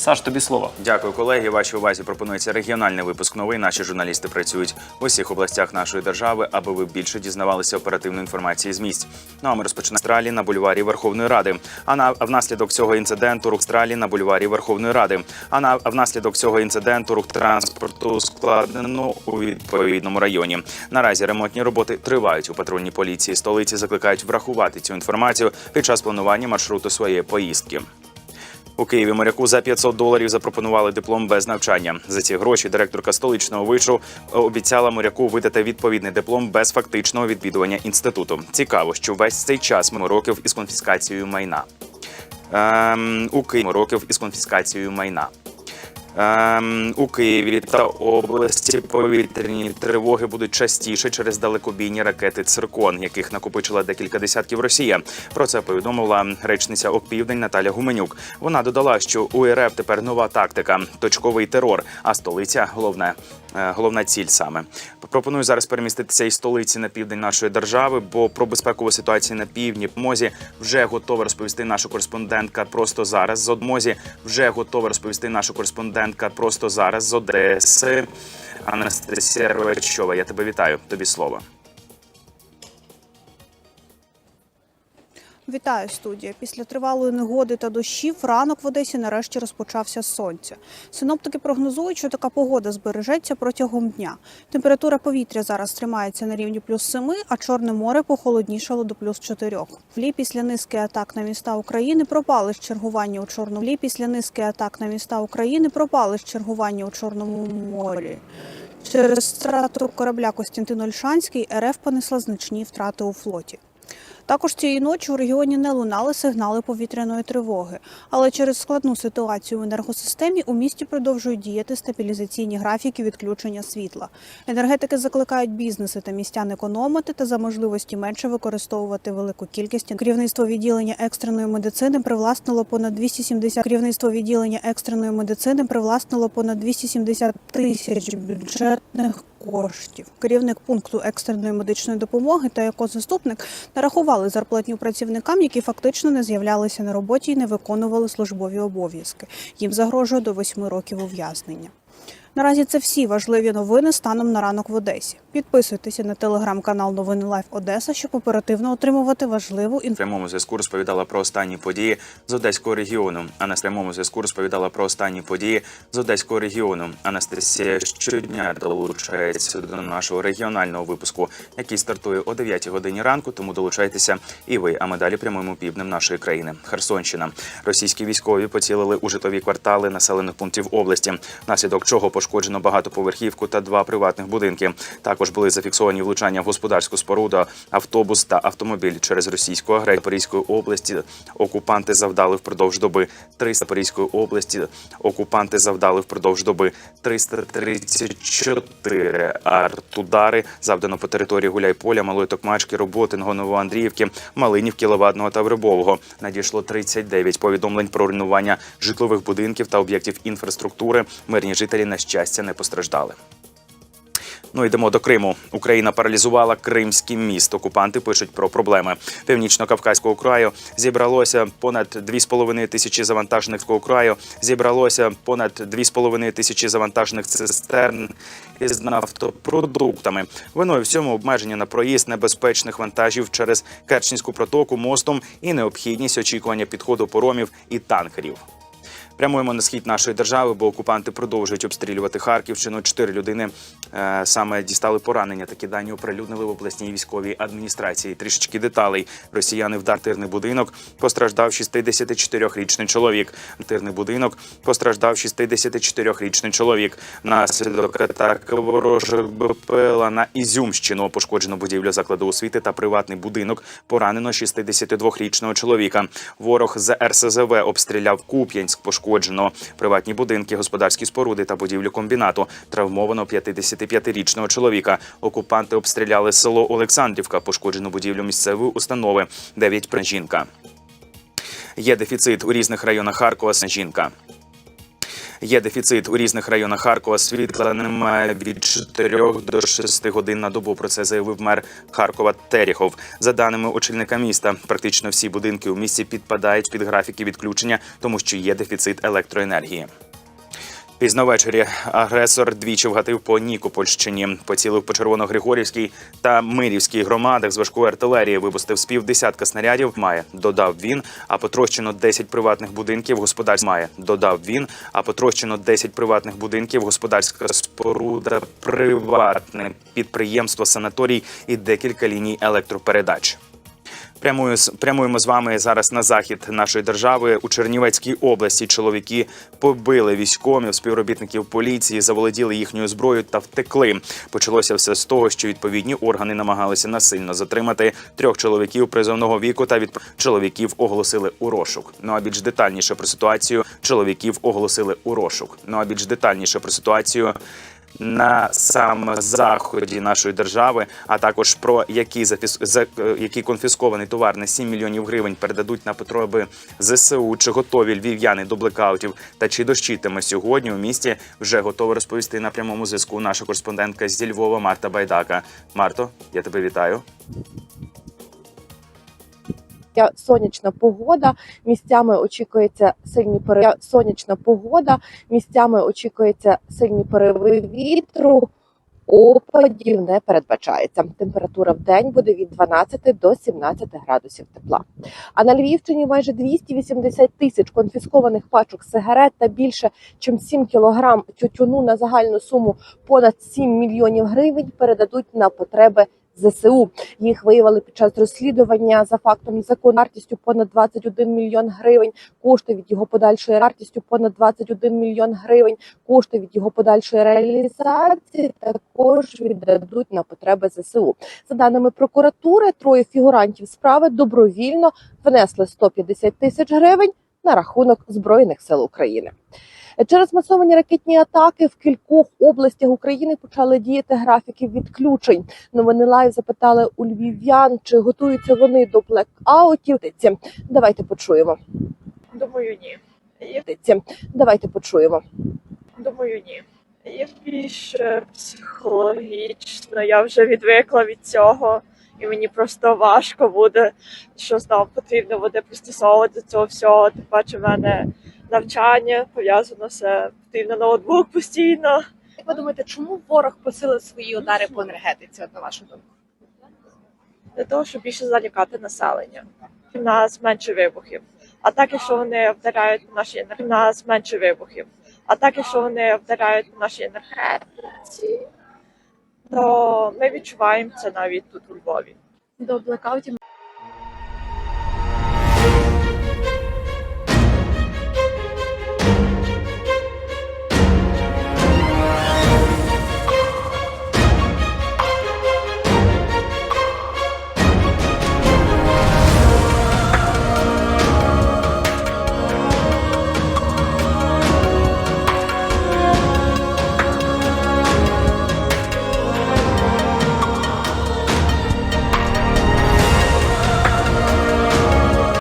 Саш, тобі слово. Дякую, колеги. Вашій увазі пропонується регіональний випуск новин. Наші журналісти працюють в усіх областях нашої держави, аби ви більше дізнавалися оперативної інформації з місць. Ну а ми розпочинаємо Австралії на бульварі Верховної Ради. А на внаслідок цього інциденту рух Австралії на бульварі Верховної Ради. А на внаслідок цього інциденту рух транспорту складено у відповідному районі. Наразі ремонтні роботи тривають у патрульній поліції. Столиці закликають врахувати цю інформацію під час планування маршруту своєї поїздки. У Києві моряку за 500 доларів запропонували диплом без навчання. За ці гроші директорка столичного вишу обіцяла моряку видати відповідний диплом без фактичного відвідування інституту. Цікаво, що весь цей час ми років із конфіскацією майна. Ем, у Києві років із конфіскацією майна. Ем, у Києві та області повітряні тривоги будуть частіше через далекобійні ракети Циркон, яких накопичила декілька десятків Росія. Про це повідомила речниця Окпівдень Наталя Гуменюк. Вона додала, що у РФ тепер нова тактика точковий терор, а столиця головне. е, Головна ціль саме пропоную зараз переміститися із столиці на південь нашої держави, бо про безпекову ситуацію на півдні мозі вже готова розповісти наша кореспондентка просто зараз. З Одмозі вже готова розповісти наша кореспондентка просто зараз з Одеси. Анастасія Рвачова, я тебе вітаю. Тобі слово. Вітаю студія. Після тривалої негоди та дощів ранок в Одесі нарешті розпочався сонця. Синоптики прогнозують, що така погода збережеться протягом дня. Температура повітря зараз тримається на рівні плюс 7, а Чорне море похолоднішало до плюс 4. Влі після низки атак на міста України пропали з чергування у Чорному Влі після низки атак на міста України пропали з чергування у Чорному морі. Через страту корабля Костянтин Ольшанський РФ понесла значні втрати у флоті. Також цієї ночі у регіоні не лунали сигнали повітряної тривоги, але через складну ситуацію в енергосистемі у місті продовжують діяти стабілізаційні графіки відключення світла. Енергетики закликають бізнеси та містян економити та за можливості менше використовувати велику кількість. Керівництво відділення екстреної медицини привласнило понад 270 керівництво відділення екстреної медицини привласнило понад 270 тисяч бюджетних коштів. Керівник пункту екстреної медичної допомоги та його заступник нарахували зарплатню працівникам, які фактично не з'являлися на роботі і не виконували службові обов'язки. Їм загрожує до восьми років ув'язнення. Наразі це всі важливі новини станом на ранок в Одесі. Підписуйтеся на телеграм-канал Новини Лайф Одеса, щоб оперативно отримувати важливу інформацію. Прямому зв'язку розповідала про останні події з одеського регіону. А на прямому зв'язку розповідала про останні події з одеського регіону. Анастасія щодня долучається до нашого регіонального випуску, який стартує о 9 годині ранку. Тому долучайтеся і ви. А ми далі прямуємо півднем нашої країни. Херсонщина. Російські військові поцілили у житлові квартали населених пунктів області, внаслідок чого пошкоджено багатоповерхівку та два приватних будинки. Також були зафіксовані влучання в господарську споруду, автобус та автомобіль через російську агресію Запорізької області. Окупанти завдали впродовж доби 300 Запорізької області. Окупанти завдали впродовж доби 334 артудари. Завдано по території Гуляйполя, Малої Токмачки, Роботиного, Новоандріївки, Малинівки, Левадного та Вербового. Надійшло 39 повідомлень про руйнування житлових будинків та об'єктів інфраструктури. Мирні жителі на щастя не постраждали. Ну йдемо до Криму. Україна паралізувала Кримський міст. Окупанти пишуть про проблеми. Північно-кавказького краю зібралося понад 2,5 тисячі завантажених краю. Зібралося понад 2,5 тисячі завантажених цистерн із нафтопродуктами. Виною всьому обмеження на проїзд небезпечних вантажів через Керченську протоку мостом і необхідність очікування підходу поромів і танкерів. Прямуємо на схід нашої держави, бо окупанти продовжують обстрілювати Харківщину. Чотири людини е, саме дістали поранення. Такі дані оприлюднили в обласній військовій адміністрації. Трішечки деталей. Росіяни вдар тирний будинок. Постраждав 64-річний чоловік. Тирний будинок постраждав 64-річний чоловік. Наслідок атаки ворожих БПЛА на Ізюмщину пошкоджено будівлю закладу освіти та приватний будинок. Поранено 62-річного чоловіка. Ворог з РСЗВ обстріляв Куп'янськ. Пошкоджено приватні будинки, господарські споруди та будівлю комбінату. Травмовано 55-річного чоловіка. Окупанти обстріляли село Олександрівка. пошкоджену будівлю місцевої установи. Дев'ять жінка. Є дефіцит у різних районах Харкова. Жінка. Є дефіцит у різних районах Харкова. Світла немає від 4 до 6 годин на добу. Про це заявив мер Харкова Теріхов. За даними очільника міста, практично всі будинки у місті підпадають під графіки відключення, тому що є дефіцит електроенергії. Пізно ввечері агресор двічі вгатив по Нікопольщині, поцілив по Червоногригорівській та Мирівській громадах з важкої артилерії. Випустив з півдесятка снарядів. Має додав він. А потрощено 10 приватних будинків. Господарськ має додав він. А потрощено 10 приватних будинків. Господарська споруда, приватне підприємство, санаторій і декілька ліній електропередач. Прямую прямуємо з вами зараз на захід нашої держави у Чернівецькій області. Чоловіки побили військомів, співробітників поліції, заволоділи їхньою зброєю та втекли. Почалося все з того, що відповідні органи намагалися насильно затримати трьох чоловіків призовного віку та від чоловіків оголосили у розшук. Ну а більш детальніше про ситуацію чоловіків оголосили у розшук. Ну а більш детальніше про ситуацію на саме заході нашої держави, а також про які зафіс... за... е, конфіскований товар на 7 мільйонів гривень передадуть на потреби ЗСУ, чи готові львів'яни до блекаутів, та чи дощитиме сьогодні у місті, вже готова розповісти на прямому зв'язку наша кореспондентка зі Львова Марта Байдака. Марто, я тебе вітаю. Я- сонячна погода. Місцями очікується сильні пере... сонячна погода. Місцями очікується сильні пориви вітру. Опадів не передбачається. Температура в день буде від 12 до 17 градусів тепла. А на Львівщині майже 280 тисяч конфіскованих пачок сигарет та більше, ніж 7 кілограм тютюну на загальну суму понад 7 мільйонів гривень передадуть на потреби ЗСУ. Їх виявили під час розслідування за фактом незаконної вартістю понад 21 мільйон гривень. Кошти від його подальшої вартістю понад 21 мільйон гривень. Кошти від його подальшої реалізації також віддадуть на потреби ЗСУ. За даними прокуратури, троє фігурантів справи добровільно внесли 150 тисяч гривень на рахунок збройних сил України. Через масовані ракетні атаки в кількох областях України почали діяти графіки відключень. Новини лайв запитали у львів'ян, чи готуються вони до блекаутів. Давайте почуємо. Думаю, ні. Давайте почуємо. думаю, ні. Я більш е, психологічно, я вже відвикла від цього, і мені просто важко буде, що нам потрібно буде пристосовувати до цього всього. Тим паче в мене навчання пов'язано все, потрібно ноутбук постійно. Як ви думаєте, чому ворог посилив свої удари по енергетиці, от на вашу думку? для того, щоб більше залякати населення. У нас менше вибухів. А так, якщо вони вдаряють по нашій енергетиці, у нас менше вибухів. А так, якщо вони вдаряють по нашій енергетиці, то ми відчуваємо це навіть тут у Львові. До блекаутів